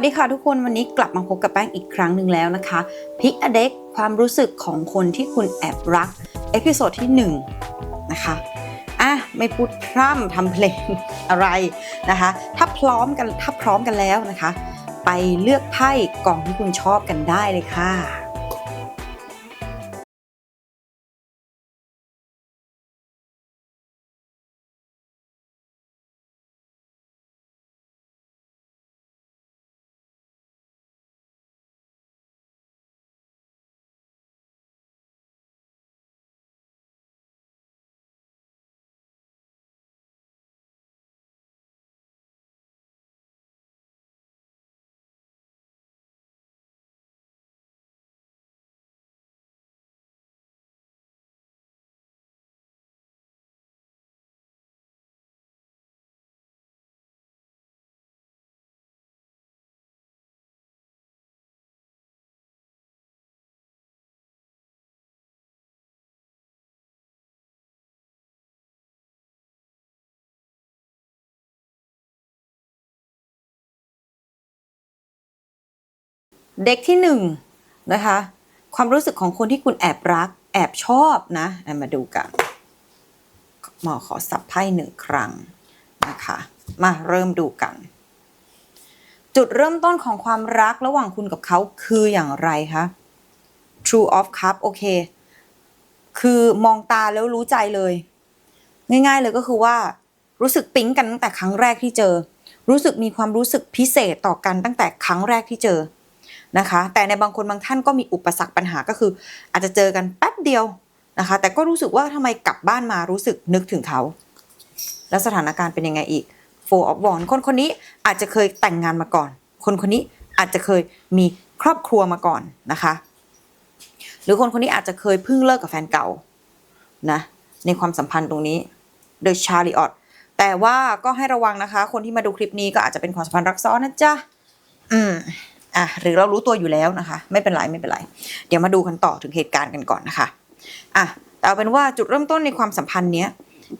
วัสดีค่ะทุกคนวันนี้กลับมาพบกับแป้งอีกครั้งหนึ่งแล้วนะคะพิกอเด็กความรู้สึกของคนที่คุณแอบรัก เอพิโซดที่1นะคะอะไม่พูดพร่ำทำเพลงอะไรนะคะ ถ้าพร้อมกันถ้าพร้อมกันแล้วนะคะ ไปเลือกไพ่กล่องที่คุณชอบกันได้เลยค่ะ เด็กที่หนึ่งนะคะ ความรู้สึกของคนที่คุณแอบรัก แอบชอบนะอะมาดูกัน หมอขอสับไพ่หนึ่งครั้งนะคะ มาเริ่มดูกัน จุดเริ่มต้นของความรักระหว่างคุณกับเขาคืออย่างไรคะ True of Cup โอเค คือมองตาแล้วรู้ใจเลย ง่ายๆเลยก็คือว่า รู้สึกปิ๊งกันตั้งแต่ครั้งแรกที่เจอ รู้สึกมีความรู้สึกพิเศษต่อกันตั้งแต่ครั้งแรกที่เจอ นะคะ แต่ในบางคนบางท่านก็มีอุปสรรคปัญหาก็คือ อาจจะเจอกันแป๊บเดียวนะคะ แต่ก็รู้สึกว่าทำไมกลับบ้านมารู้สึกนึกถึงเขา แล้วสถานการณ์เป็นยังไงอีก Four of Wands คนคนนี้อาจจะเคยแต่งงานมาก่อน คนคนนี้อาจจะเคยมีครอบครัวมาก่อนนะคะ หรือคนคนนี้อาจจะเคยเพิ่งเลิกกับแฟนเก่านะในความสัมพันธ์ตรงนี้ The Chariot แต่ว่าก็ให้ระวังนะคะ คนที่มาดูคลิปนี้ก็อาจจะเป็นความสัมพันธ์รักซ้อนนะจ๊ะ อืม อะหรือเรารู้ตัวอยู่แล้วนะคะ ไม่เป็นไรไม่เป็นไร เดี๋ยวมาดูกันต่อถึงเหตุการณ์กันก่อนนะคะอะแต่เอาเป็นว่าจุดเริ่มต้นในความสัมพันธ์เนี้ย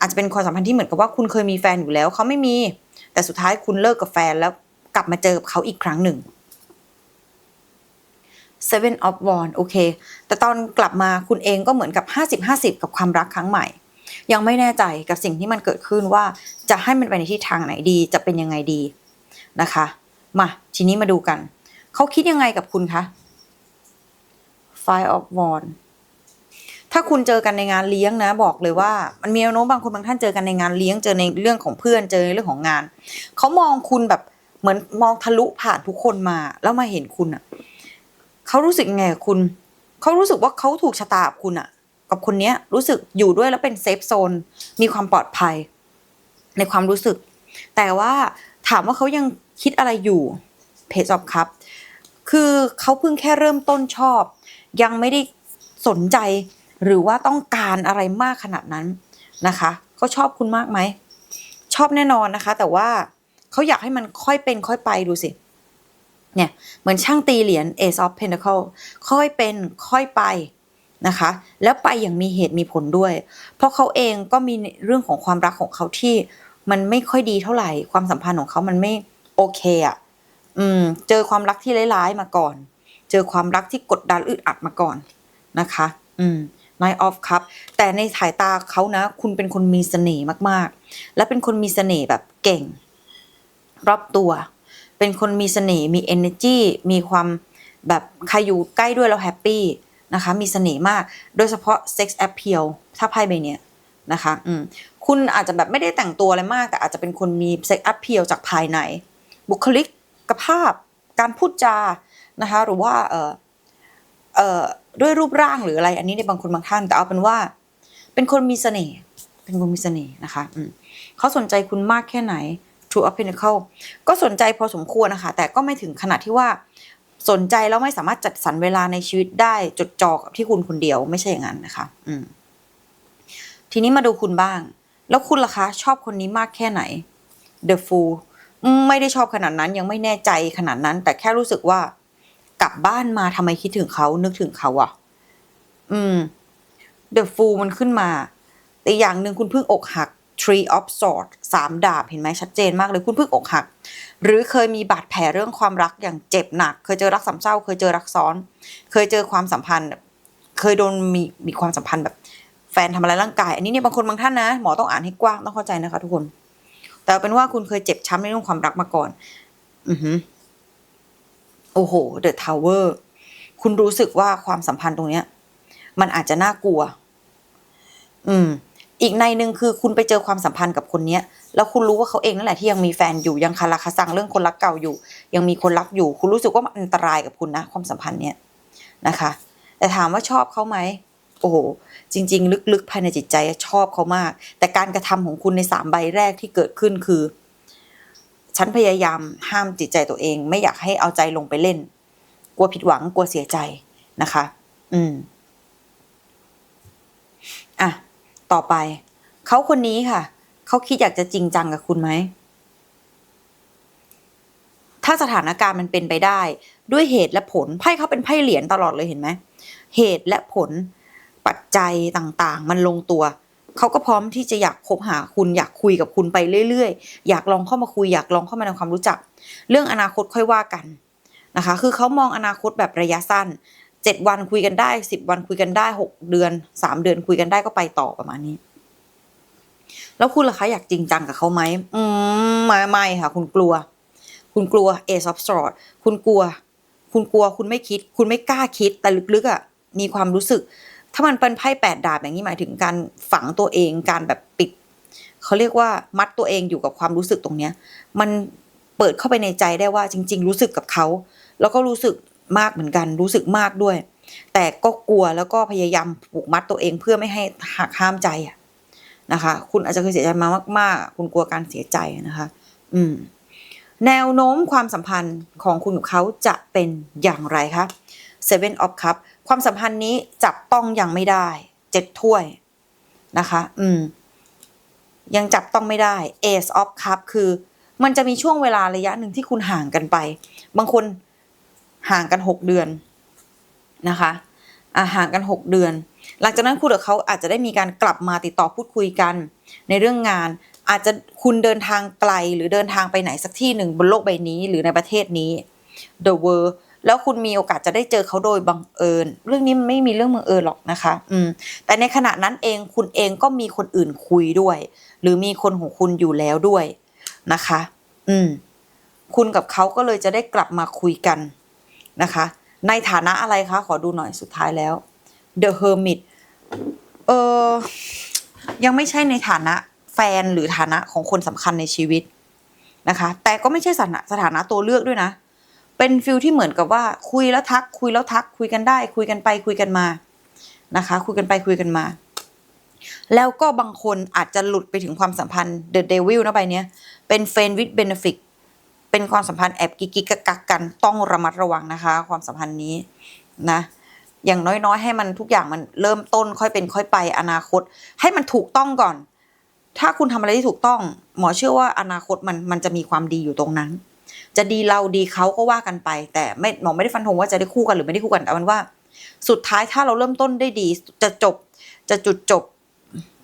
อาจจะเป็นความสัมพันธ์ที่เหมือนกับว่าคุณเคยมีแฟนอยู่แล้วเขาไม่มี แต่สุดท้ายคุณเลิกกับแฟนแล้วกลับมาเจอเขาอีกครั้งหนึ่ง Seven of Wands โอเค แต่ตอนกลับมาคุณเองก็เหมือนกับ 50-50 กับความรักครั้งใหม่ ยังไม่แน่ใจกับสิ่งที่มันเกิดขึ้นว่าจะให้มันไปในทิศทางไหนดีจะเป็นยังไงดีนะคะ มาทีนี้มาดูกัน เขาคิดยังไงกับคุณคะ Five of Wands ถ้าคุณเจอกันในงานเลี้ยงนะ บอกเลยว่า มันมีแนวโน้มบางคนบางท่านเจอกันในงานเลี้ยงเจอในเรื่องของเพื่อนเจอในเรื่องของงานเขามองคุณแบบเหมือนมองทะลุผ่านทุกคนมา แล้วมาเห็นคุณอะเขารู้สึกไงกับคุณเขารู้สึกว่าเขาถูกชะตากับคุณอะ กับคนเนี้ยรู้สึกอยู่ด้วยแล้วเป็นเซฟโซนมีความปลอดภัย ในความรู้สึก แต่ว่าถามว่าเขายังคิดอะไรอยู่ Page of Cup คื คือเขาเพิ่งแค่เริ่มต้นชอบ ยังไม่ได้สนใจ หรือว่าต้องการอะไรมากขนาดนั้นนะคะเขาชอบคุณมากไหมชอบแน่นอนนะคะ แต่ว่าเขาอยากให้มันค่อยเป็นค่อยไปดูสิเนี่ยเหมือนช่างตีเหรียญ Ace of Pentacle ค่อยเป็นค่อยไปนะคะ แล้วไปอย่างมีเหตุมีผลด้วย เพราะเขาเองก็มีเรื่องของความรักของเขาที่มันไม่ค่อยดีเท่าไหร่ ความสัมพันธ์ของเขามันไม่โอเคอะ อืมเจอความรักที่ร้ายๆมาก่อน เจอความรักที่กดดันอึดอัดมาก่อนนะคะ อืม Night of Cup แต่ในสายตาเขานะ คุณเป็นคนมีเสน่ห์มากๆ และเป็นคนมีเสน่ห์แบบเก่ง รอบตัว เป็นคนมีเสน่ห์มี energy มีความแบบใครอยู่ใกล้ด้วยแล้วแฮปปี้นะคะ มีเสน่ห์มาก โดยเฉพาะ sex appeal ถ้าไพ่ใบเนี้ยนะคะอืมคุณอาจจะแบบไม่ได้แต่งตัวอะไรมาก แต่อาจจะเป็นคนมี sex appeal จากภายใน บุคลิก กภาพ การพูดจานะคะหรือว่าเออเออด้วยรูปร่างหรืออะไรอันนี้ในบางคนบางท่านแต่เอาเป็นว่า เป็นคนมีเสน่ห์เป็นคนมีเสน่ห์นะคะเขาสนใจคุณมากแค่ไหน True of Pentacle ก็สนใจพอสมควรนะคะ แต่ก็ไม่ถึงขนาดที่ว่าสนใจแล้วไม่สามารถจัดสรรเวลาในชีวิตได้จดจ่อกับที่คุณคนเดียวไม่ใช่อย่างนั้นนะคะ อืมทีนี้มาดูคุณบ้าง แล้วคุณล่ะคะ ชอบคนนี้มากแค่ไหน The Fool ไม่ได้ชอบขนาดนั้นยังไม่แน่ใจขนาดนั้น แต่แค่รู้สึกว่า กลับบ้านมาทำไมคิดถึงเขานึกถึงเขาอะอืม The Fool มันขึ้นมา แต่อย่างหนึ่งคุณเพิ่งอกหัก Tree of Swords สามดาบเห็นไหมชัดเจนมากเลยคุณเพิ่งอกหัก หรือเคยมีบาดแผลเรื่องความรักอย่างเจ็บหนัก เคยเจอรักสามเศร้า เคยเจอรักซ้อน เคยเจอความสัมพันธ์ เคยโดนมีมีความสัมพันธ์แบบ แฟนทำอะไรร่างกาย อันนี้เนี่ยบางคนบางท่านนะ หมอต้องอ่านให้กว้างต้องเข้าใจนะคะทุกคน แต่เป็นว่าคุณเคยเจ็บช้ำในเรื่องความรักมาก่อน อือหือโอ้โหเดอะทาวเวอร์คุณรู้สึกว่าความสัมพันธ์ตรงเนี้ย มันอาจจะน่ากลัว อืม อีกในหนึ่งคือคุณไปเจอความสัมพันธ์กับคนเนี้ย แล้วคุณรู้ว่าเขาเองนั่นแหละที่ยังมีแฟนอยู่ยังคาราคาซังเรื่องคนรักเก่าอยู่ ยังมีคนรักอยู่ คุณรู้สึกว่ามันอันตรายกับคุณนะ ความสัมพันธ์เนี้ยนะคะ แต่ถามว่าชอบเขาไหม โอ้โหจริง ๆ ลึกๆ ภายในจิตใจชอบเขามาก แต่การกระทำของคุณในสามใบแรกที่เกิดขึ้นคือ ฉันพยายามห้ามจิตใจตัวเอง ไม่อยากให้เอาใจลงไปเล่น กลัวผิดหวังกลัวเสียใจนะคะ อืมอะต่อไป เขาคนนี้ค่ะ เขาคิดอยากจะจริงจังกับคุณไหม ถ้าสถานการณ์มันเป็นไปได้ ด้วยเหตุและผลไพ่เขาเป็นไพ่เหรียญตลอดเลยเห็นไหมเหตุและผล ปัจจัยต่างๆ มันลงตัว เขาก็พร้อมที่จะอยากคบหาคุณอยากคุยกับคุณไปเรื่อยๆ อยากลองเข้ามาคุยอยากลองเข้ามาในความรู้จัก เรื่องอนาคตค่อยว่ากันนะคะ คือเขามองอนาคตแบบระยะสั้นเจ็ดวันคุยกันได้สิบวันคุยกันได้หกเดือนสามเดือนคุยกันได้ก็ไปต่อประมาณนี้ แล้วคุณล่ะคะอยากจริงจังกับเขาไหมอืมไม่ไม่ค่ะ คุณกลัว คุณกลัว Ace of s w o r d คุณกลัว คุณกลัวคุณไม่คิด คุณไม่กล้าคิดแต่ลึกๆอะมีความรู้สึก ถ้ามันเป็นไพ่แปดดาบอย่างนี้หมายถึงการฝังตัวเองการแบบปิดเขาเรียกว่ามัดตัวเองอยู่กับความรู้สึกตรงเนี้ย มันเปิดเข้าไปในใจได้ว่าจริง ๆ รู้สึกกับเขา แล้วก็รู้สึกมากเหมือนกัน รู้สึกมากด้วย แต่ก็กลัวแล้วก็พยายามผูกมัดตัวเองเพื่อไม่ให้หักห้ามใจอะนะคะ คุณอาจจะเคยเสียใจมามาก ๆ คุณกลัวการเสียใจนะคะ อืม แนวโน้มความสัมพันธ์ของคุณกับเขาจะเป็นอย่างไรคะ Seven of Cup ความสัมพันธ์นี้จับต้องยังไม่ได้เจ็ดถ้วยนะคะ อืม ยังจับต้องไม่ได้ Ace of Cup คือ มันจะมีช่วงเวลาระยะหนึ่งที่คุณห่างกันไป บางคนห่างกันหกเดือนนะคะอะห่างกันหกเดือน หลังจากนั้นคุณกับเขาอาจจะได้มีการกลับมาติดต่อพูดคุยกัน ในเรื่องงาน อาจจะคุณเดินทางไกลหรือเดินทางไปไหนสักที่หนึ่งบนโลกใบนี้หรือในประเทศนี้ the world แล้วคุณมีโอกาสจะได้เจอเขาโดยบังเอิญ เรื่องนี้มันไม่มีเรื่องบังเอิญหรอกนะคะ อืม แต่ในขณะนั้นเองคุณเองก็มีคนอื่นคุยด้วย หรือมีคนของคุณอยู่แล้วด้วยนะคะ อืม คุณกับเขาก็เลยจะได้กลับมาคุยกันนะคะ ในฐานะอะไรคะ ขอดูหน่อยสุดท้ายแล้ว The Hermit เออยังไม่ใช่ในฐานะแฟนหรือฐานะของคนสำคัญในชีวิตนะคะ แต่ก็ไม่ใช่สถานะสถานะตัวเลือกด้วยนะ เป็นฟิลที่เหมือนกับว่าคุยแล้วทัก คุยแล้วทัก คุยกันได้ คุยกันไปคุยกันมานะคะ คุยกันไปคุยกันมา แล้วก็บางคนอาจจะหลุดไปถึงความสัมพันธ์ The Devil นะใบเนี้ยเป็น friend with benefit เป็นความสัมพันธ์แอบกิ๊กๆกักกันต้องระมัดระวังนะคะ ความสัมพันธ์นี้นะอย่างน้อยๆ ให้มันทุกอย่างมันเริ่มต้นค่อยเป็นค่อยไปอนาคต ให้มันถูกต้องก่อน ถ้าคุณทำอะไรที่ถูกต้อง หมอเชื่อว่าอนาคตมันมันจะมีความดีอยู่ตรงนั้น จะดีเราดีเขาก็ว่ากันไป แต่ไม่หมอไม่ได้ฟันธงว่าจะได้คู่กันหรือไม่ได้คู่กันแต่มันว่า สุดท้ายถ้าเราเริ่มต้นได้ดี จะจบจะจุดจบ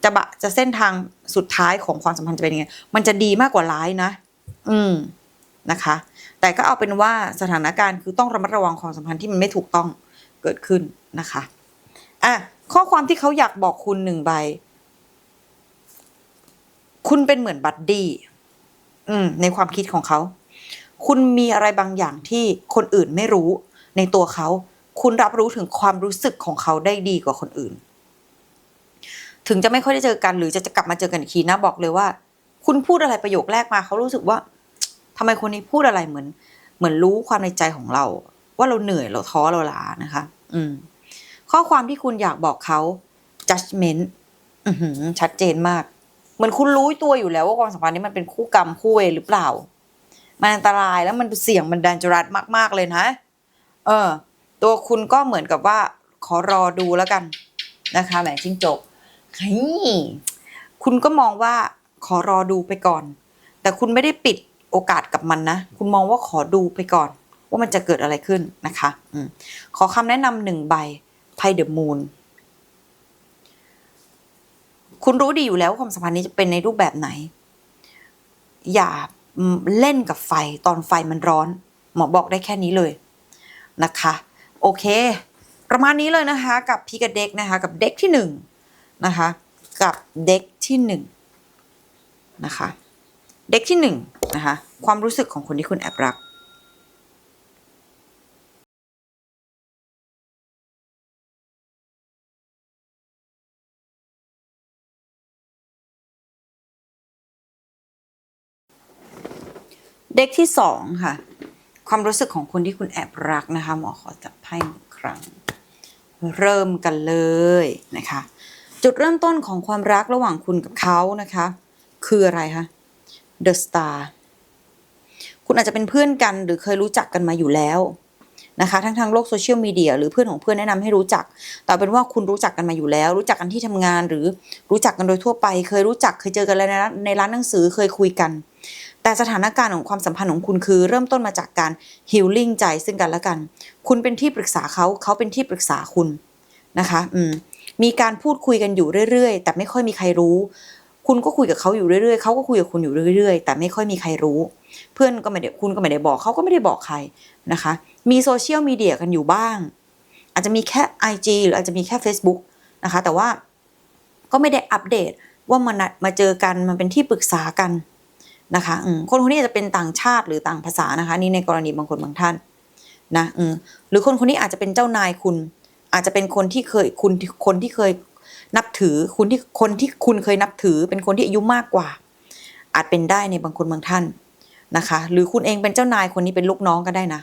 จะบะจะเส้นทางสุดท้ายของความสัมพันธ์จะเป็นยังไงมันจะดีมากกว่าร้ายนะ อืมนะคะ แต่ก็เอาเป็นว่าสถานการณ์คือต้องระมัดระวังความสัมพันธ์ที่มันไม่ถูกต้องเกิดขึ้นนะคะอะข้อความที่เขาอยากบอกคุณหนึ่งใบ คุณเป็นเหมือนบัดดี้อืม ในความคิดของเขา คุณมีอะไรบางอย่างที่คนอื่นไม่รู้ในตัวเขา คุณรับรู้ถึงความรู้สึกของเขาได้ดีกว่าคนอื่น ถึงจะไม่ค่อยได้เจอกันหรือจะจะกลับมาเจอกันอีกทีนะบอกเลยว่า คุณพูดอะไรประโยคแรกมาเขารู้สึกว่าทำไมคนนี้พูดอะไรเหมือน เหมือนรู้ความในใจของเรา ว่าเราเหนื่อยเราท้อเราล้านะคะ อืม ข้อความที่คุณอยากบอกเขา judgment ชัดเจนมาก เหมือนคุณรู้ตัวอยู่แล้วว่าความสัมพันธ์นี้มันเป็นคู่กรรมคู่เวรหรือเปล่า มันอันตรายแล้วมันเสี่ยงมันดันจรัสมาก ๆ เลยนะ เออ ตัวคุณก็เหมือนกับว่าขอรอดูแล้วกันนะคะแหมจิ้งจกเฮ้คุณก็มองว่าขอรอดูไปก่อน แต่คุณไม่ได้ปิดโอกาสกับมันนะ คุณมองว่าขอดูไปก่อน ว่ามันจะเกิดอะไรขึ้นนะคะอขอคำแนะนำหนึ่งใบไพ่เดอะมูนคุณรู้ดีอยู่แล้วความสัมพันธ์นี้จะเป็นในรูปแบบไหน อย่า เล่นกับไฟตอนไฟมันร้อน หมอบอกได้แค่นี้เลยนะคะ โอเค ประมาณนี้เลยนะคะ กับพีกับเด็กนะคะ กับเด็กที่หนึ่งนะคะ กับเด็กที่หนึ่งนะคะ เด็กที่หนึ่งนะคะ ความรู้สึกของคนที่คุณแอบรัก เด็กที่สองค่ะ ความรู้สึกของคนที่คุณแอบรักนะคะ หมอขอจับไพ่หนึ่งครั้ง เริ่มกันเลยนะคะ จุดเริ่มต้นของความรักระหว่างคุณกับเขานะคะ คืออะไรคะ The Star คุณอาจจะเป็นเพื่อนกันหรือเคยรู้จักกันมาอยู่แล้วนะคะทั้งทางโลกโซเชียลมีเดียหรือเพื่อนของเพื่อนแนะนำให้รู้จัก แต่เป็นว่าคุณรู้จักกันมาอยู่แล้ว รู้จักกันที่ทำงานหรือรู้จักกันโดยทั่วไป เคยรู้จักเคยเจอกันในร้านในร้านหนังสือเคยคุยกัน แต่สถานการณ์ของความสัมพันธ์ของคุณคือ เริ่มต้นมาจากการฮิลลิ่งใจซึ่งกันและกัน คุณเป็นที่ปรึกษาเขาเขาเป็นที่ปรึกษาคุณนะคะอืมมีการพูดคุยกันอยู่เรื่อยๆ แต่ไม่ค่อยมีใครรู้ คุณก็คุยกับเขาอยู่เรื่อยๆเขาก็คุยกับคุณอยู่เรื่อยๆ แต่ไม่ค่อยมีใครรู้ เพื่อนก็ไม่ได้คุณก็ไม่ได้บอกเขาก็ไม่ได้บอกใครนะคะ มีโซเชียลมีเดียกันอยู่บ้าง อาจจะมีแค่ IG หรืออาจจะมีแค่ Facebook นะคะ แต่ว่าก็ไม่ได้อัปเดตว่ามันมาเจอกันมันเป็นที่ปรึกษากัน นะคะคนคนนี้อาจจะเป็นต่างชาติหรือต่างภาษานะคะ นี่ในกรณีบางคนบางท่านนะหรือคนคนนี้อาจจะเป็นเจ้านายคุณ อาจจะเป็นคนที่เคยคุณคนที่เคยนับถือคุณที่คนที่คุณเคยนับถือ เป็นคนที่อายุมากกว่า อาจเป็นได้ในบางคนบางท่านนะคะ หรือคุณเองเป็นเจ้านายคนนี้เป็นลูกน้องก็ได้นะ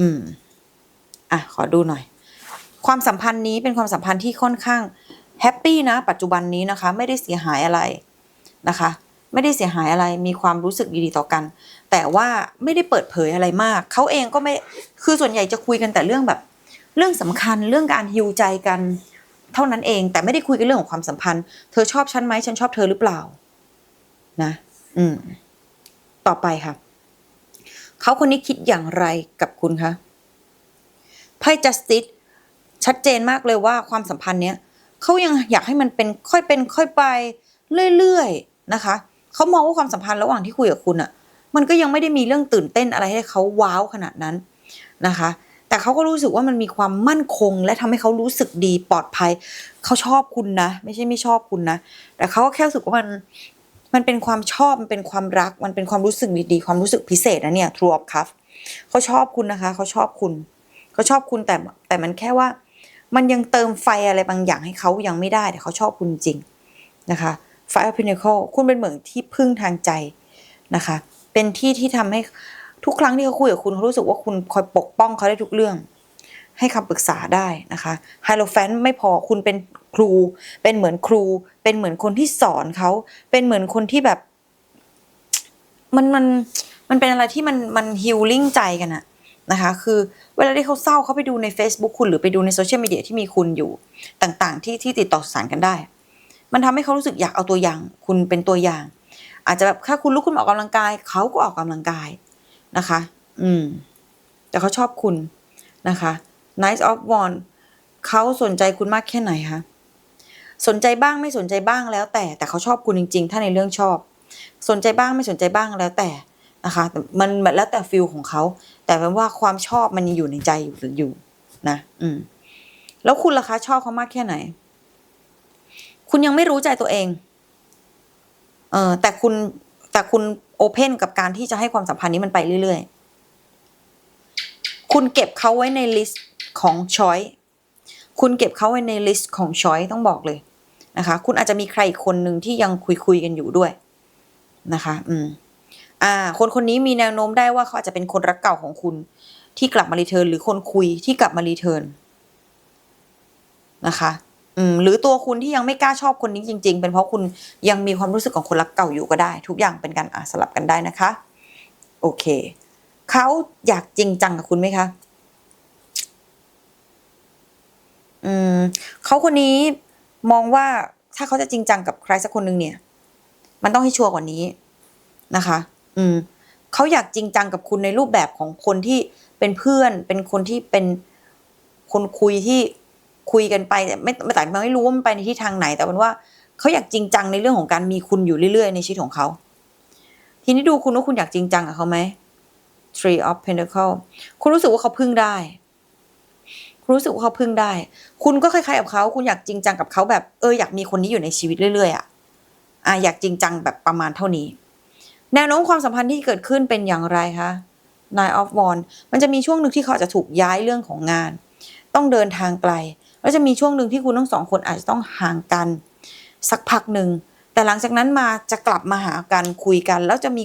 อืมอะขอดูหน่อย ความสัมพันธ์นี้เป็นความสัมพันธ์ที่ค่อนข้างแฮปปี้นะ ปัจจุบันนี้นะคะ ไม่ได้เสียหายอะไรนะคะ ไม่ได้เสียหายอะไรมีความรู้สึกดีๆต่อกัน แต่ว่าไม่ได้เปิดเผยอะไรมากเขาเองก็ไม่คือส่วนใหญ่จะคุยกันแต่เรื่องแบบ เรื่องสำคัญเรื่องการฮิวใจกัน เท่านั้นเองแต่ไม่ได้คุยกันเรื่องของความสัมพันธ์ เธอชอบฉันไหมฉันชอบเธอหรือเปล่า นะ อืม ต่อไปค่ะเขาคนนี้คิดอย่างไรกับคุณคะไพ่ justice ชัดเจนมากเลยว่าความสัมพันธ์เนี้ยเขายังอยากให้มันเป็นค่อยเป็นค่อยไปเรื่อยๆนะคะ เขามองว่าความสัมพันธ์ระหว่างที่คุยกับคุณอะมันก็ยังไม่ได้มีเรื่องตื่นเต้นอะไรให้เขาว้าวขนาดนั้นนะคะ แต่เขาก็รู้สึกว่ามันมีความมั่นคง และทำให้เขารู้สึกดีปลอดภัย เขาชอบคุณนะ ไม่ใช่ไม่ชอบคุณนะ แต่เขาก็แค่รู้สึกว่ามันมันเป็นความชอบมันเป็นความรักมันเป็นความรู้สึกดีๆความรู้สึกพิเศษนะเนี่ย True of Cup เขาชอบคุณนะคะ เขาชอบคุณ เขาชอบคุณแต่แต่มันแค่ว่า มันยังเติมไฟอะไรบางอย่างให้เขายังไม่ได้แต่เขาชอบคุณจริงนะคะ Five of Pentacles คุณเป็นเหมือนที่พึ่งทางใจนะคะ เป็นที่ที่ทำให้ทุกครั้งที่เขาคุยกับคุณเขารู้สึกว่าคุณคอยปกป้องเขาได้ทุกเรื่อง ให้คำปรึกษาได้นะคะไฮโลแฟนไม่พอคุณเป็นครู เป็นเหมือนครู เป็นเหมือนคนที่สอนเขา เป็นเหมือนคนที่แบบ มันมันมันเป็นอะไรที่มันมันฮิลลิ่งใจกันอะนะคะคือเวลาที่เขาเศร้าเขาไปดูใน Facebook คุณหรือไปดูในโซเชียลมีเดียที่มีคุณอยู่ ต่างๆ ที่ที่ติดต่อสื่อสารกันได้ มันทำให้เขารู้สึกอยากเอาตัวอย่าง คุณเป็นตัวอย่าง อาจจะแบบถ้าคุณลุกขึ้นมาออกกำลังกาย เขาก็ออกกำลังกายนะคะ อืม แต่เขาชอบคุณนะคะ Nice of w a n d เขาสนใจคุณมากแค่ไหนคะสนใจบ้างไม่สนใจบ้างแล้วแต่ แต่เขาชอบคุณจริง ๆ ถ้าในเรื่องชอบ สนใจบ้างไม่สนใจบ้างแล้วแต่นะคะมันมันแล้วแต่ฟิลของเขา แต่เป็นว่าความชอบมันยังอยู่ในใจอยู่หรืออยู่นะ อืม แล้วคุณล่ะคะชอบเขามากแค่ไหน คุณยังไม่รู้ใจตัวเอง เออแต่คุณแต่คุณโอเพนกับการที่จะให้ความสัมพันธ์นี้มันไปเรื่อยๆ คุณเก็บเขาไว้ในลิสต์ของช้อยคุณเก็บเขาไว้ในลิสต์ของช้อยต้องบอกเลยนะคะ คุณอาจจะมีใครอีกคนหนึ่งที่ยังคุยคุยกันอยู่ด้วยนะคะ อืม อ่า คนคนนี้มีแนวโน้มได้ว่าเขาอาจจะเป็นคนรักเก่าของคุณ ที่กลับมารีเทิร์นหรือคนคุยที่กลับมารีเทิร์นนะคะ หรือตัวคุณที่ยังไม่กล้าชอบคนนี้จริง ๆ เป็นเพราะคุณยังมีความรู้สึกของคนรักเก่าอยู่ก็ได้ ทุกอย่างเป็นการสลับกันได้นะคะ โอเคเขาอยากจริงจังกับคุณไหมคะอืมเขาคนนี้มองว่าถ้าเขาจะจริงจังกับใครสักคนหนึ่งเนี่ย มันต้องให้ชัวร์กว่านี้นะคะ อืมเขาอยากจริงจังกับคุณในรูปแบบของคนที่เป็นเพื่อน เป็นคนที่เป็นคนคุยที่ คุยกันไปแต่ไม่แต่ไม่รู้ว่ามันไปในทิศทางไหน แต่เป็นว่าเขาอยากจริงจังในเรื่องของการมีคุณอยู่เรื่อยๆ ในชีวิตของเขา ทีนี้ดูคุณว่าคุณอยากจริงจังกับเขาไหม Three of Pentacle คุณรู้สึกว่าเขาพึ่งได้ คุณรู้สึกว่าเขาพึ่งได้ คุณก็คล้ายๆกับเขา คุณอยากจริงจังกับเขาแบบเอออยากมีคนนี้อยู่ในชีวิตเรื่อยๆอะอะอยากจริงจังแบบประมาณเท่านี้ แนวโน้มความสัมพันธ์ที่เกิดขึ้นเป็นอย่างไรคะ Nine of Wands มันจะมีช่วงหนึ่งที่เขาจะถูกย้ายเรื่องของงาน ต้องเดินทางไกล แล้วจะมีช่วงหนึ่งที่คุณทั้งสองคนอาจจะต้องห่างกัน สักพักหนึ่ง แต่หลังจากนั้นมาจะกลับมาหากันคุยกัน แล้วจะมี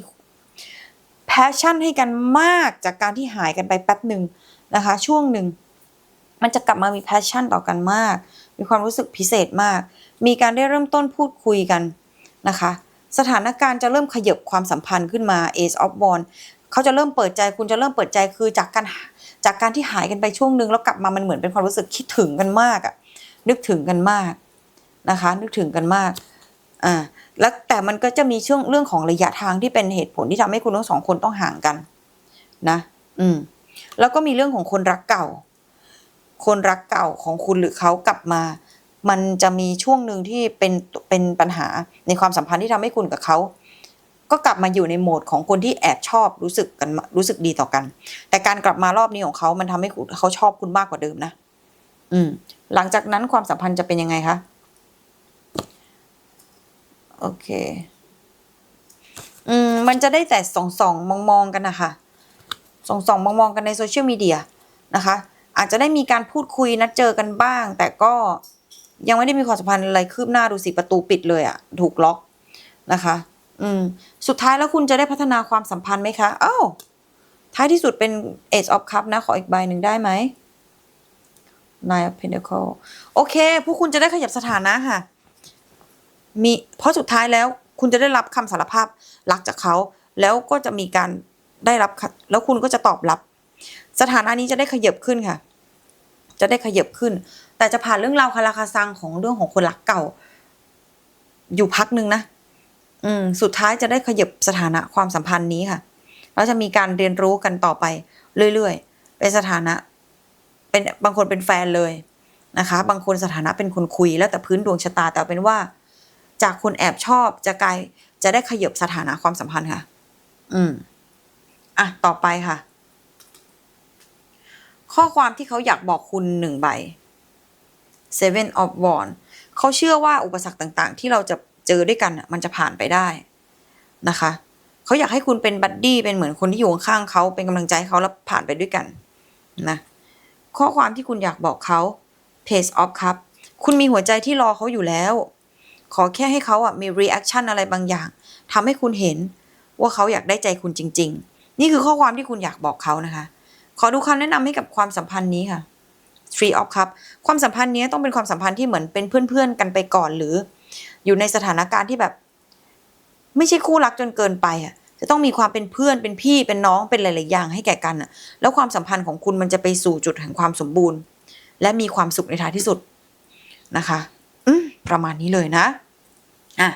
แพชชั่นให้กันมากจากการที่หายกันไปแป๊บหนึ่งนะคะ ช่วงหนึ่งมันจะกลับมามีแพชชั่นต่อกันมาก มีความรู้สึกพิเศษมาก มีการได้เริ่มต้นพูดคุยกันนะคะ สถานการณ์จะเริ่มขยบความสัมพันธ์ขึ้นมา Ace of w a n d เขาจะเริ่มเปิดใจ คุณจะเริ่มเปิดใจคือจากการ จากการที่หายกันไปช่วงหนึ่งแล้วกลับมามันเหมือนเป็นความรู้สึกคิดถึงกันมากอะนึกถึงกันมากนะคะ นึกถึงกันมากอ่าแล้วแต่มันก็จะมีช่วงเรื่องของระยะทางที่เป็นเหตุผลที่ทำให้คุณทั้งสองคนต้องห่างกัน นะ อืม แล้วก็มีเรื่องของคนรักเก่า คนรักเก่าของคุณหรือเขากลับมา มันจะมีช่วงหนึ่งที่เป็นเป็นปัญหาในความสัมพันธ์ที่ทำให้คุณกับเขา ก็กลับมาอยู่ในโหมดของคนที่แอบชอบรู้สึกกันรู้สึกดีต่อกัน แต่การกลับมารอบนี้ของเขา มันทำให้เขาชอบคุณมากกว่าเดิมนะ อืม หลังจากนั้นความสัมพันธ์จะเป็นยังไงคะ โอเค อืม มันจะได้แต่ส่องส่องมองมองกันนะคะส่องส่องมองมองกันในโซเชียลมีเดียนะคะ อาจจะได้มีการพูดคุยนัดเจอกันบ้าง แต่ก็ยังไม่ได้มีความสัมพันธ์อะไรคืบหน้าดูสิประตูปิดเลยอะถูกล็อกนะคะ อืมสุดท้ายแล้วคุณจะได้พัฒนาความสัมพันธ์ไหมคะอ้าวท้ายที่สุดเป็น Ace of Cup นะ ขออีกใบหนึ่งได้ไหม Nine of Pentacle โอเค พวกคุณจะได้ขยับสถานะค่ะ มี เพราะสุดท้ายแล้ว คุณจะได้รับคำสารภาพรักจากเขา แล้วก็จะมีการได้รับ แล้วคุณก็จะตอบรับ สถานะนี้จะได้ขยับขึ้นค่ะ จะได้ขยับขึ้น แต่จะผ่านเรื่องราวคาราคาซังของเรื่องของคนรักเก่า อยู่พักหนึ่งนะ อืมสุดท้ายจะได้ขยับสถานะความสัมพันธ์นี้ค่ะ แล้วจะมีการเรียนรู้กันต่อไปเรื่อยๆเป็นสถานะ เป็นบางคนเป็นแฟนเลยนะคะ บางคนสถานะเป็นคนคุยแล้วแต่พื้นดวงชะตาแต่เป็นว่า จากคนแอบชอบจะกลายจะได้ขยับสถานะความสัมพันธ์ค่ะ อืม อะ ต่อไปค่ะ ข้อความที่เขาอยากบอกคุณหนึ่งใบ Seven of w a n d เขาเชื่อว่าอุปสรรคต่าง ๆ ที่เราจะ เจอด้วยกันมันจะผ่านไปได้นะคะเขาอยากให้คุณเป็นบัดดี้เป็นเหมือนคนที่อยู่ข้างเขาเป็นกำลังใจเขาแล้วผ่านไปด้วยกันนะข้อความที่คุณอยากบอกเขา Page of Cup คุณมีหัวใจที่รอเขาอยู่แล้ว ขอแค่ให้เขาอะมี reaction อะไรบางอย่างทำให้คุณเห็นว่าเขาอยากได้ใจคุณจริง ๆ นี่คือข้อความที่คุณอยากบอกเขานะคะ ขอดูคำแนะนำให้กับความสัมพันธ์นี้ค่ะ Three of Cup ความสัมพันธ์นี้ต้องเป็นความสัมพันธ์ที่เหมือนเป็นเพื่อนๆกันไปก่อนหรือ อยู่ในสถานการณ์ที่แบบ ไม่ใช่คู่รักจนเกินไปอะ จะต้องมีความเป็นเพื่อนเป็นพี่เป็นน้องเป็นหลายๆอย่างให้แก่กันอะ แล้วความสัมพันธ์ของคุณมันจะไปสู่จุดแห่งความสมบูรณ์ และมีความสุขในท้ายที่สุดนะคะ อืมประมาณนี้เลยนะอะ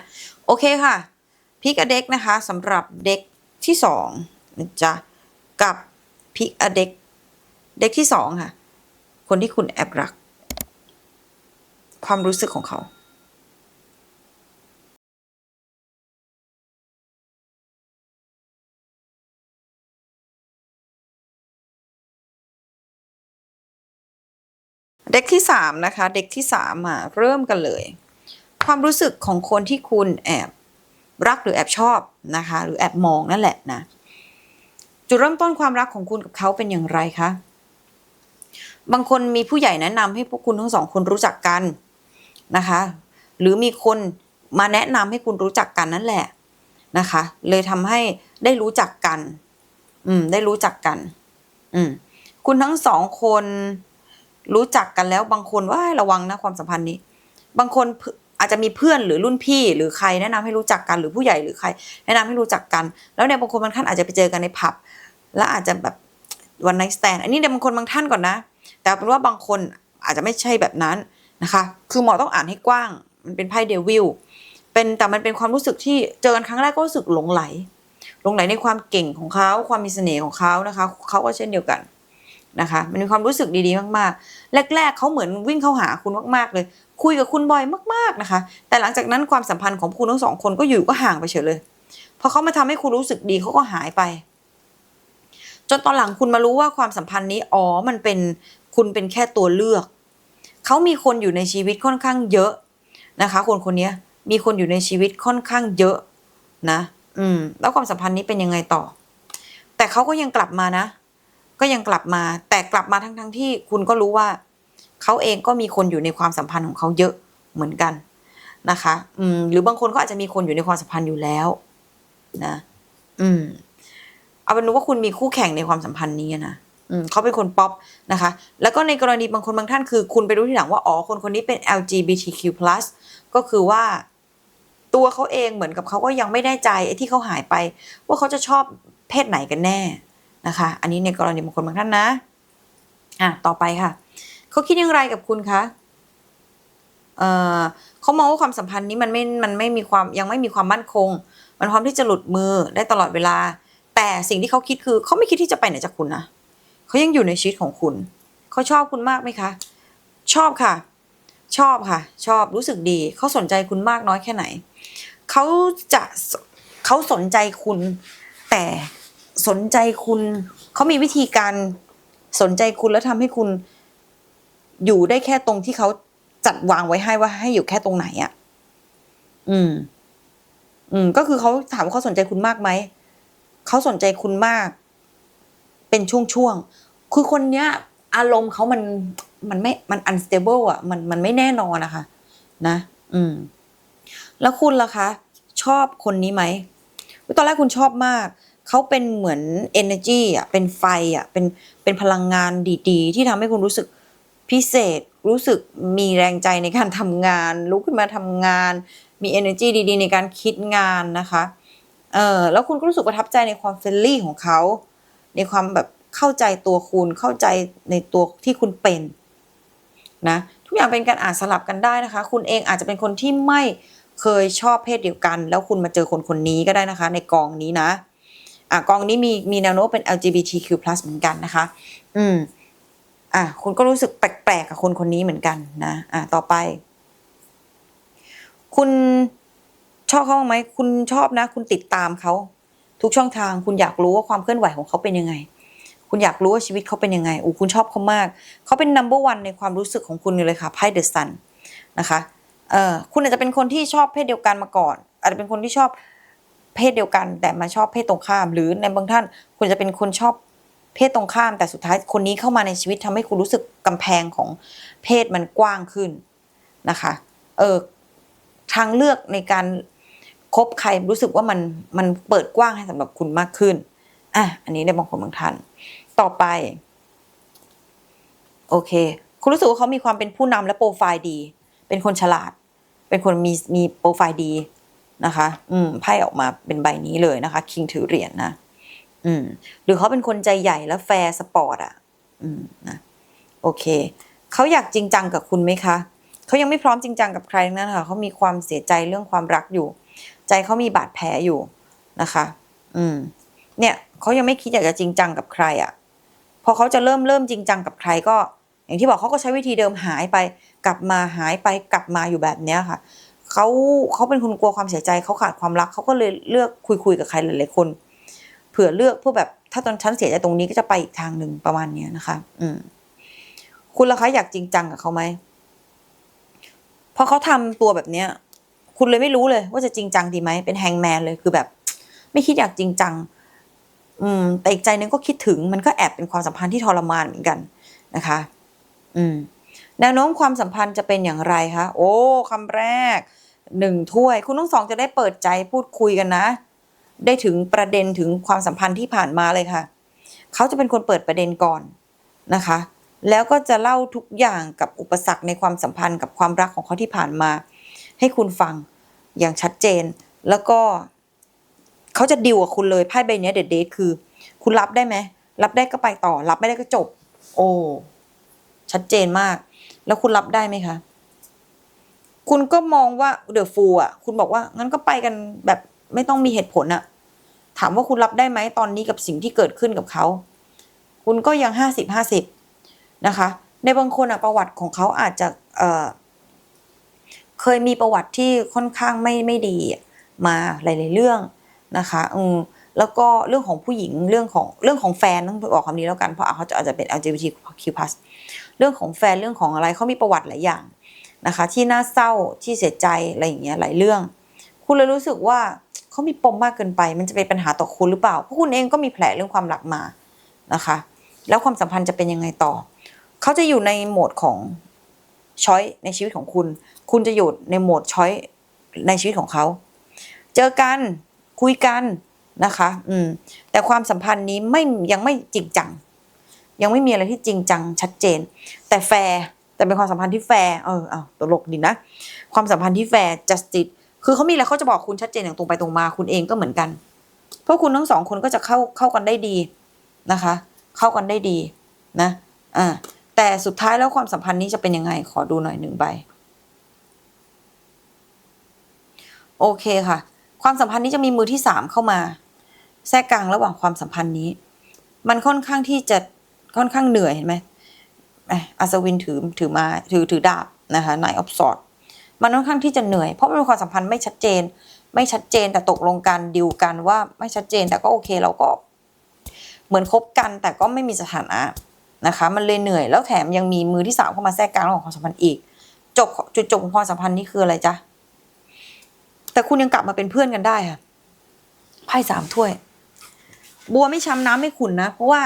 โอเคค่ะพิกอเด็กนะคะสำหรับเด็กที่สองนะจ๊ะกับพิกอเด็กเด็กที่สองค่ะ คนที่คุณแอบรัก ความรู้สึกของเขา เด็กที่สามนะคะ เด็กที่สามมาเริ่มกันเลย ความรู้สึกของคนที่คุณแอบรักหรือแอบชอบนะคะ หรือแอบมองนั่นแหละนะจุดเริ่มต้นความรักของคุณกับเขาเป็นอย่างไรคะบางคนมีผู้ใหญ่แนะนำให้พวกคุณทั้งสองคนรู้จักกันนะคะ หรือมีคนมาแนะนำให้คุณรู้จักกันนั่นแหละนะคะ เลยทำให้ได้รู้จักกัน อืม ได้รู้จักกัน อืม คุณทั้งสองคน รู้จักกันแล้วบางคนว่าระวังนะความสัมพันธ์นี้ บางคนอาจจะมีเพื่อนหรือรุ่นพี่หรือใครแนะนำให้รู้จักกันหรือผู้ใหญ่หรือใคร แนะนำให้รู้จักกัน แล้วเนี่ยบางคนบางท่านอาจจะไปเจอกันในผับ แล้วอาจจะแบบวันไนสแตนอันนี้เนี่ยบางคนบางท่านก่อนนะ แต่เอาเป็นว่าบางคนอาจจะไม่ใช่แบบนั้นนะคะ คือหมอต้องอ่านให้กว้าง มันเป็นไพ่เดวิลเป็นแต่มันเป็นความรู้สึกที่เจอกันครั้งแรกก็รู้สึกหลงไหลหลงไหลในความเก่งของเขาความมีเสน่ห์ของเขานะคะเขาก็เช่นเดียวกัน นะคะมันมีความรู้สึกดีๆมากๆ แรก ๆเขาเหมือนวิ่งเข้าหาคุณมากๆ เลย คุยกับคุณบ่อยมากๆนะคะ แต่หลังจากนั้นความสัมพันธ์ของคุณทั้งสองคนก็อยู่ก็ห่างไปเฉยเลยพอเขามาทำให้คุณรู้สึกดีเขาก็หายไป จนตอนหลังคุณมารู้ว่าความสัมพันธ์นี้อ๋อมันเป็นคุณเป็นแค่ตัวเลือก เขามีคนอยู่ในชีวิตค่อนข้างเยอะนะคะ คนคนนี้มีคนอยู่ในชีวิตค่อนข้างเยอะนะ อืม แล้วความสัมพันธ์นี้เป็นยังไงต่อ แต่เขาก็ยังกลับมานะ ก็ยังกลับมา แต่กลับมาทั้งทั้งที่คุณก็รู้ว่าเขาเองก็มีคนอยู่ในความสัมพันธ์ของเขาเยอะเหมือนกันนะคะ อืม หรือบางคนก็อาจจะมีคนอยู่ในความสัมพันธ์อยู่แล้ว นะ อืม เอาเป็นว่าคุณมีคู่แข่งในความสัมพันธ์นี้นะอืมเขาเป็นคนป๊อปนะคะ แล้วก็ในกรณีบางคนบางท่านคือ คุณไปรู้ทีหลังว่า อ๋อ คนคนนี้เป็น LGBTQ+ ก็คือว่าตัวเขาเองเหมือนกับเขาก็ยังไม่แน่ใจไอ้ที่เขาหายไป ว่าเขาจะชอบเพศไหนกันแน่ นะคะ อันนี้ในกรณีบางคนบางท่านนะอะต่อไปค่ะเขาคิดอย่างไรกับคุณคะเอ่อเขามองว่าความสัมพันธ์นี้มันไม่มันไม่มีความยังไม่มีความมั่นคง มันพร้อมที่จะหลุดมือได้ตลอดเวลา แต่สิ่งที่เขาคิดคือเขาไม่คิดที่จะไปไหนจากคุณนะเขายังอยู่ในชีวิตของคุณเขาชอบคุณมากไหมคะชอบค่ะ ชอบค่ะ ชอบรู้สึกดีเขาสนใจคุณมากน้อยแค่ไหนเขาจะเขาสนใจคุณแต่ สนใจคุณ เขามีวิธีการสนใจคุณแล้วทำให้คุณอยู่ได้แค่ตรงที่เขาจัดวางไว้ให้ว่าให้อยู่แค่ตรงไหนอะ่ะ อืม อืม ก็คือเขาถามว่าเขาสนใจคุณมากไหม เขาสนใจคุณมาก เป็นช่วงๆ คือคนเนี้ย อารมณ์เขามัน มันไม่ มัน unstable อะ มัน มันไม่แน่นอนนะคะ นะ อืม แล้วคุณล่ะคะ ชอบคนนี้ไหม ตอนแรกคุณชอบมาก เขาเป็นเหมือน energy อะ เป็นไฟอะ เป็น เป็นพลังงานดีๆ ที่ทำให้คุณรู้สึกพิเศษ รู้สึกมีแรงใจในการทำงาน ลุกขึ้นมาทำงาน มี energy ดีๆ ในการคิดงานนะคะ เออแล้วคุณก็รู้สึกประทับใจในความเฟรนลี่ของเขา ในความแบบเข้าใจตัวคุณ เข้าใจในตัวที่คุณเป็นนะทุกอย่างเป็นการอ่านสลับกันได้นะคะ คุณเองอาจจะเป็นคนที่ไม่เคยชอบเพศเดียวกัน แล้วคุณมาเจอคนคนนี้ก็ได้นะคะ ในกองนี้นะ อะกองนี้มีมีแนวโน้มเป็น LGBTQ+ เหมือนกันนะคะ อืม อะคุณก็รู้สึกแปลกๆกับคนคนนี้เหมือนกันนะ อะต่อไป คุณชอบเขาไหมคุณชอบนะ คุณติดตามเขาทุกช่องทาง คุณอยากรู้ว่าความเคลื่อนไหวของเขาเป็นยังไง คุณอยากรู้ว่าชีวิตเขาเป็นยังไงอู้คุณชอบเขามาก เขาเป็น number one ในความรู้สึกของคุณเลยค่ะไพ่เดอะซันนะคะเอ่อคุณอาจจะเป็นคนที่ชอบเพศเดียวกันมาก่อน อาจจะเป็นคนที่ชอบ เพศเดียวกันแต่มาชอบเพศตรงข้าม หรือในบางท่านคุณจะเป็นคนชอบเพศตรงข้าม แต่สุดท้ายคนนี้เข้ามาในชีวิตทำให้คุณรู้สึกกำแพงของเพศมันกว้างขึ้นนะคะเออทางเลือกในการคบใครรู้สึกว่ามันมันเปิดกว้างให้สำหรับคุณมากขึ้นอะอันนี้ในบางคนบางท่านต่อไป โอเค คุณรู้สึกว่าเขามีความเป็นผู้นำและโปรไฟล์ดี เป็นคนฉลาด เป็นคนมีมีโปรไฟล์ดี นะคะ อืมไพ่ออกมาเป็นใบนี้เลยนะคะ คิงถือเหรียญนะอืม หรือเขาเป็นคนใจใหญ่และแฟร์สปอร์ตอะ อืมนะโอเคเขาอยากจริงจังกับคุณไหมคะเขายังไม่พร้อมจริงจังกับใครดังนั้นค่ะเขามีความเสียใจเรื่องความรักอยู่ ใจเขามีบาดแผลอยู่นะคะ อืม เนี่ยเขายังไม่คิดอยากจะจริงจังกับใครอะพอเขาจะเริ่มเริ่มจริงจังกับใครก็ อย่างที่บอกเขาก็ใช้วิธีเดิมหายไป กลับมาหายไปกลับมาอยู่แบบเนี้ยค่ะ เขาเขาเป็นคนกลัวความเสียใจเขาขาดความรักเขาก็เลยเลือกคุยคุยกับใครหลายๆคน เผื่อเลือกเพื่อแบบถ้าตอนฉันเสียใจตรงนี้ก็จะไปอีกทางหนึ่งประมาณเนี้ยนะคะ อืม คุณล่ะคะอยากจริงจังกับเขาไหมพอเขาทำตัวแบบเนี้ย คุณเลยไม่รู้เลย ว่าจะจริงจังดีไหมเป็นแฮงแมนเลยคือแบบ ไม่คิดอยากจริงจัง อืม แต่อีกใจนึงก็คิดถึง มันก็แอบเป็นความสัมพันธ์ที่ทรมานเหมือนกันนะคะ อืมแนวโน้มความสัมพันธ์จะเป็นอย่างไรคะ โอ้คำแรก หนึ่งถ้วย คุณทั้งสองจะได้เปิดใจพูดคุยกันนะ ได้ถึงประเด็นถึงความสัมพันธ์ที่ผ่านมาเลยค่ะ เขาจะเป็นคนเปิดประเด็นก่อนนะคะ แล้วก็จะเล่าทุกอย่างกับอุปสรรคในความสัมพันธ์กับความรักของเขาที่ผ่านมา ให้คุณฟังอย่างชัดเจน แล้วก็เขาจะดิวกับคุณเลยไพ่ใบนี้เด็ดเดทคือ คุณรับได้ไหมรับได้ก็ไปต่อ รับไม่ได้ก็จบ โอ้ชัดเจนมาก แล้วคุณรับได้ไหมคะ คุณก็มองว่าเดอะฟูอะ คุณบอกว่างั้นก็ไปกันแบบไม่ต้องมีเหตุผลอะถามว่าคุณรับได้ไหมตอนนี้กับสิ่งที่เกิดขึ้นกับเขา คุณก็ยังห้าสิบห้าสิบนะคะ ในบางคนอะประวัติของเขาอาจจะเอเคยมีประวัติที่ค่อนข้างไม่ไม่ดีมาหลาย ๆ เรื่องนะคะอืมแล้วก็เรื่องของผู้หญิงเรื่องของเรื่องของแฟนต้องบอกคำนี้แล้วกันเพราะเขาจะอาจจะเป็น LGBTQ+ เรื่องของแฟนเรื่องของอะไรเขามีประวัติหลายอย่าง นะคะ ที่น่าเศร้าที่เสียใจอะไรอย่างเงี้ยหลายเรื่อง คุณเลยรู้สึกว่าเขามีปมมากเกินไป มันจะเป็นปัญหาต่อคุณหรือเปล่าเพราะคุณเองก็มีแผลเรื่องความรักมานะคะ แล้วความสัมพันธ์จะเป็นยังไงต่อ เขาจะอยู่ในโหมดของช้อยในชีวิตของคุณ คุณจะอยู่ในโหมดช้อยในชีวิตของเขา เจอกันคุยกันนะคะ อืม แต่ความสัมพันธ์นี้ไม่ยังไม่จริงจัง ยังไม่มีอะไรที่จริงจังชัดเจน แต่แฟร์ แต่เป็นความสัมพันธ์ที่แฟร์เออเอาตลกดีนะ ความสัมพันธ์ที่แฟร์ justice คือเขามีอะไรเขาจะบอกคุณชัดเจนอย่างตรงไปตรงมาคุณเองก็เหมือนกัน เพราะคุณทั้งสองคนก็จะเข้าเข้ากันได้ดีนะคะ เข้ากันได้ดีนะอ่าแต่สุดท้ายแล้วความสัมพันธ์นี้จะเป็นยังไง ขอดูหน่อยหนึ่งใบ โอเคค่ะ ความสัมพันธ์นี้จะมีมือที่สามเข้ามา แทรกกลางระหว่างความสัมพันธ์นี้ มันค่อนข้างที่จะค่อนข้างเหนื่อยเห็นไหม อัศวินถือถือมาถือถือดาบนะคะนายออฟสอดมันค่อนข้างที่จะเหนื่อย เพราะมันเป็นความสัมพันธ์ไม่ชัดเจน ไม่ชัดเจนแต่ตกลงกันดิวกันว่าไม่ชัดเจนแต่ก็โอเคเราก็ เหมือนคบกันแต่ก็ไม่มีสถานะนะคะ มันเลยเหนื่อยแล้วแถมยังมีมือที่สามเข้ามาแทรกกลางระหว่างความสัมพันธ์อีกจบจุดจบของความสัมพันธ์นี้คืออะไรจ๊ะแต่คุณยังกลับมาเป็นเพื่อนกันได้ค่ะไพ่สามถ้วย บัวไม่ช้ำน้ำไม่ขุนนะ เพราะว่า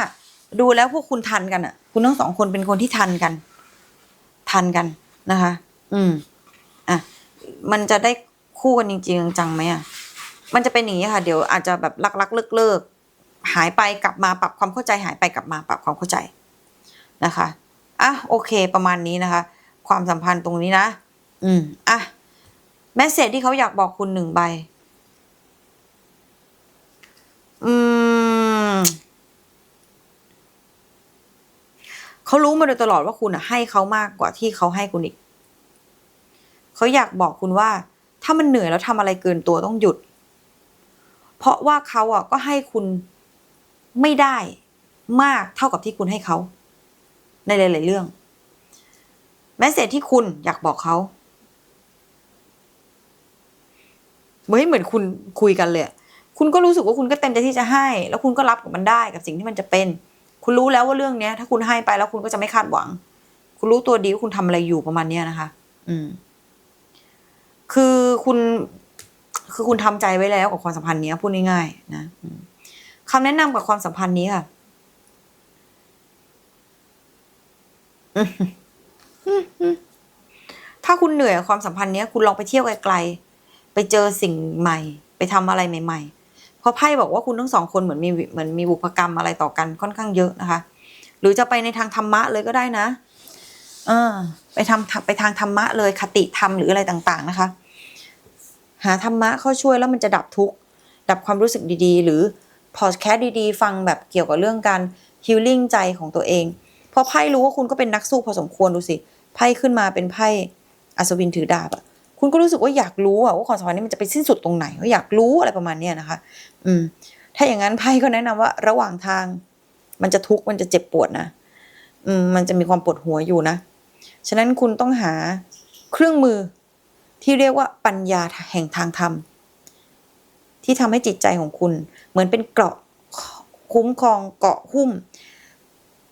ดูแล้วพวกคุณทันกันอะคุณทั้งสองคนเป็นคนที่ทันกัน ทันกันนะคะ อืม อะ มันจะได้คู่กันจริงๆจังไหมอะ มันจะเป็นอย่างนี้ค่ะ เดี๋ยวอาจจะแบบลักๆเลิกๆหายไปกลับมาปรับความเข้าใจ หายไปกลับมาปรับความเข้าใจนะคะอะโอเค ประมาณนี้นะคะ ความสัมพันธ์ตรงนี้นะ อืม อะแมสเซจที่เขาอยากบอกคุณหนึ่งใบ อืม เขารู้มาโดยตลอดว่าคุณอะให้เขามากกว่าที่เขาให้คุณอีก เขาอยากบอกคุณว่า ถ้ามันเหนื่อยแล้วทำอะไรเกินตัวต้องหยุด เพราะว่าเขาอะก็ให้คุณไม่ได้มากเท่ากับที่คุณให้เขา ในหลาย ๆ เรื่อง แมสเซจที่คุณอยากบอกเขาเฮ้ยเหมือนคุณคุยกันเลย คุณก็รู้สึกว่าคุณก็เต็มใจที่จะให้ แล้วคุณก็รับกับมันได้กับสิ่งที่มันจะเป็น คุณรู้แล้วว่าเรื่องเนี้ย ถ้าคุณให้ไปแล้วคุณก็จะไม่คาดหวัง คุณรู้ตัวดีว่าคุณทำอะไรอยู่ประมาณเนี้ยนะคะ อืม คือคุณ คือคุณทำใจไว้แล้วกับความสัมพันธ์เนี้ยพูดง่ายๆนะอืมคำแนะนำกับความสัมพันธ์นี้ค่ะถ้าคุณเหนื่อยกับความสัมพันธ์เนี้ยคุณลองไปเที่ยวไกลๆไปเจอสิ่งใหม่ ไปทำอะไรใหม่ ๆ ราะไพ่บอกว่าคุณทั้งสองคนเหมือนมีเหมือนมีบุพกรรมอะไรต่อกันค่อนข้างเยอะนะคะ หรือจะไปในทางธรรมะเลยก็ได้นะเออไปทำไปทางธรรมะเลยคติธรรมหรืออะไรต่างๆนะคะ หาธรรมะเข้าช่วยแล้วมันจะดับทุกข์ดับความรู้สึกดีๆ หรือพอแคสดีๆ ฟังแบบเกี่ยวกับเรื่องการฮิลลิ่งใจของตัวเองเพราะไพ่รู้ว่าคุณก็เป็นนักสู้พอสมควรดูสิไพ่ขึ้นมาเป็นไพ่อัศวินถือดาบอะคุณก็รู้สึกว่าอยากรู้อะว่าความสัมพันธ์นี้มันจะไปสิ้นสุดตรงไหนว่าอยากรู้อะไรประมาณนี้นะคะ อืม ถ้าอย่างนั้นไพ่ก็แนะนำว่า ระหว่างทาง มันจะทุกข์มันจะเจ็บปวดนะอืม มันจะมีความปวดหัวอยู่นะ ฉะนั้นคุณต้องหาเครื่องมือที่เรียกว่าปัญญาแห่งทางธรรมที่ทำให้จิตใจของคุณ เหมือนเป็นเกราะคุ้มครองเกาะหุ้ม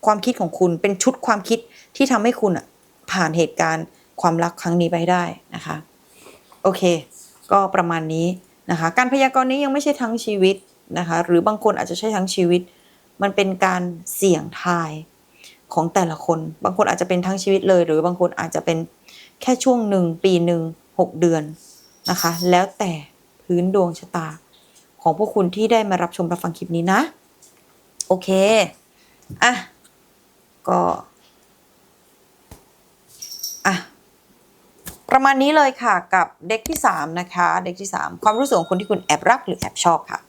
ความคิดของคุณเป็นชุดความคิดที่ทำให้คุณอะ ผ่านเหตุการณ์ความรักครั้งนี้ไปได้นะคะ โอเค ก็ประมาณนี้ นะคะการพยากรณ์นี้ยังไม่ใช่ทั้งชีวิตนะคะหรือบางคนอาจจะใช่ทั้งชีวิต มันเป็นการเสี่ยงทายของแต่ละคน บางคนอาจจะเป็นทั้งชีวิตเลย หรือบางคนอาจจะเป็นแค่ช่วงหนึ่งปีหนึ่งหกเดือนนะคะแล้วแต่พื้นดวงชะตา ของพวกคุณที่ได้มารับชมรับฟังคลิปนี้นะ โอเคอะก็ อะ ประมาณนี้เลยค่ะกับเด็กที่สามนะคะ เด็กที่สามความรู้สึกของคนที่คุณแอบรักหรือแอบชอบค่ะ